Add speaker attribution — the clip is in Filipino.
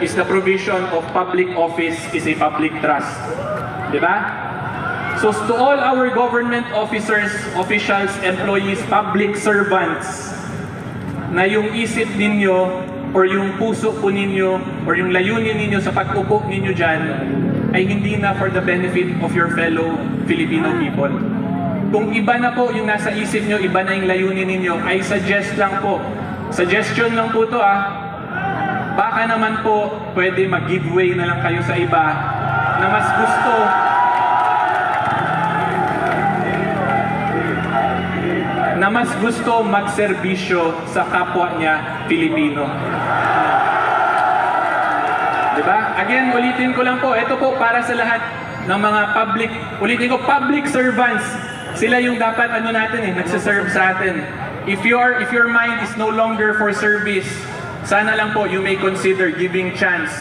Speaker 1: is the provision of public office is a public trust. Di ba? So to all our government officers, officials, employees, public servants, na yung isip ninyo or yung puso po ninyo or yung layunin ninyo sa pag-upo ninyo dyan ay hindi na for the benefit of your fellow Filipino people. Kung iba na po yung nasa isip nyo, iba na yung layunin ninyo, ay suggest lang po. Suggestion lang po to ah. Baka naman po pwede mag-giveaway na lang kayo sa iba na mas gusto na mas gusto magserbisyo sa kapwa niya Pilipino. Diba? Again, ulitin ko lang po, ito po para sa lahat ng mga public, ulitin ko, public servants. Sila yung dapat ano natin eh, nagsiserve sa atin. If your if your mind is no longer for service, sana lang po you may consider giving chance